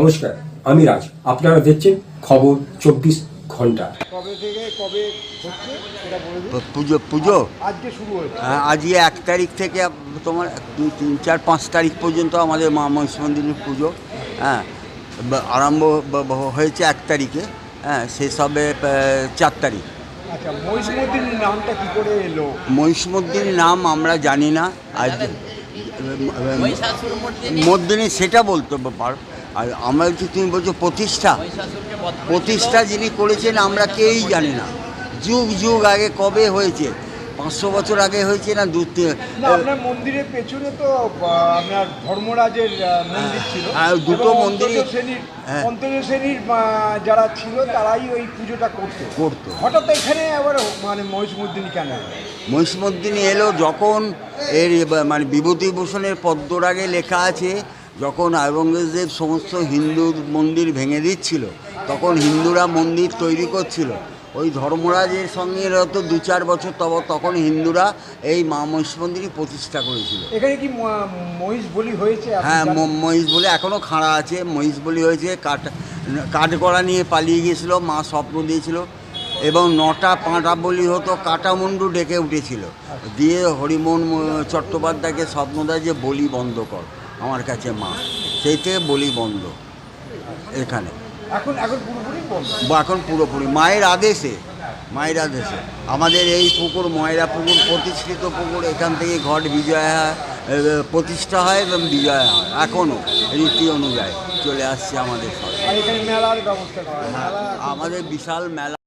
নমস্কার আমি রাজ। আপনারা দেখছেন খবর চব্বিশ ঘণ্টা। কবে থেকে কবে হচ্ছে সেটা বলে দিন। পুজো পুজো? আজকে শুরু হয়েছে। হ্যাঁ, আজকে এক তারিখ থেকে তোমার তিন চার পাঁচ তারিখ পর্যন্ত আমাদের মা মহিষ মন্দিরের পুজো। হ্যাঁ আরম্ভ হয়েছে এক তারিখে। হ্যাঁ শেষ হবে চার তারিখ। আচ্ছা মহিষমদ্দিনীর নামটা কি করে এলো? মহিষমদ্দির নাম আমরা জানি না। আজ মদ্দিনী সেটা বলতে পার আর আমরা কি তুমি বলছো প্রতিষ্ঠা? প্রতিষ্ঠা যিনি করেছেন আমরা কেউই জানি না। যুগ যুগ আগে কবে হয়েছে? পাঁচশো বছর আগে হয়েছে না দু আপনার মন্দিরের পেছনে তো আপনার ধর্মরাজের মন্দির ছিল। হ্যাঁ, দুটো এবং মন্দিরই- অন্তর্য শ্রেণির হ্যাঁ। শ্রেণির যারা ছিল তারাই ওই পুজোটা করতো। করতো। হঠাৎ এখানে আবার মানে মহিষমদ্দিনী কেন? মহিষমদ্দিনী এলো যখন এর মানে বিভূতিভূষণের পদ্মরাগে লেখা আছে যখন আওরঙ্গজেব সমস্ত হিন্দু মন্দির ভেঙে দিচ্ছিল তখন হিন্দুরা মন্দির তৈরি করছিল। ওই ধর্মরাজের সঙ্গে হয়তো দু চার বছর তব তখন হিন্দুরা এই মা মহিষ মন্দিরই প্রতিষ্ঠা করেছিল। এখানে কি মহিষ বলি হয়েছে? হ্যাঁ মহিষ বলে এখনও খাড়া আছে। মহিষ বলি হয়েছে কাঠ কাঠগড়া নিয়ে পালিয়ে গিয়েছিল মা স্বপ্ন দিয়েছিল। এবং নটা পাঁটা বলি হতো কাটামুন্ডু ডেকে উঠেছিল। দিয়ে হরিমোহন চট্টোপাধ্যায়কে স্বপ্ন দেয় যে বলি বন্ধ কর। আমার কাছে মা। সেই থেকে বলি বন্ধ। এখানে। এখন এখন পুরোপুরি এখন পুরোপুরি। মায়ের আদেশে মায়ের আদেশে। আমাদের এই পুকুর ময়রা পুকুর প্রতিষ্ঠিত পুকুর এখান থেকে ঘট বিজয় হয় প্রতিষ্ঠা হয় এবং বিজয় হয়। এখনও রীতি অনুযায়ী চলে আসছে আমাদের সব আর এখানে মেলার ব্যবস্থা করা হয়। আমাদের বিশাল মেলা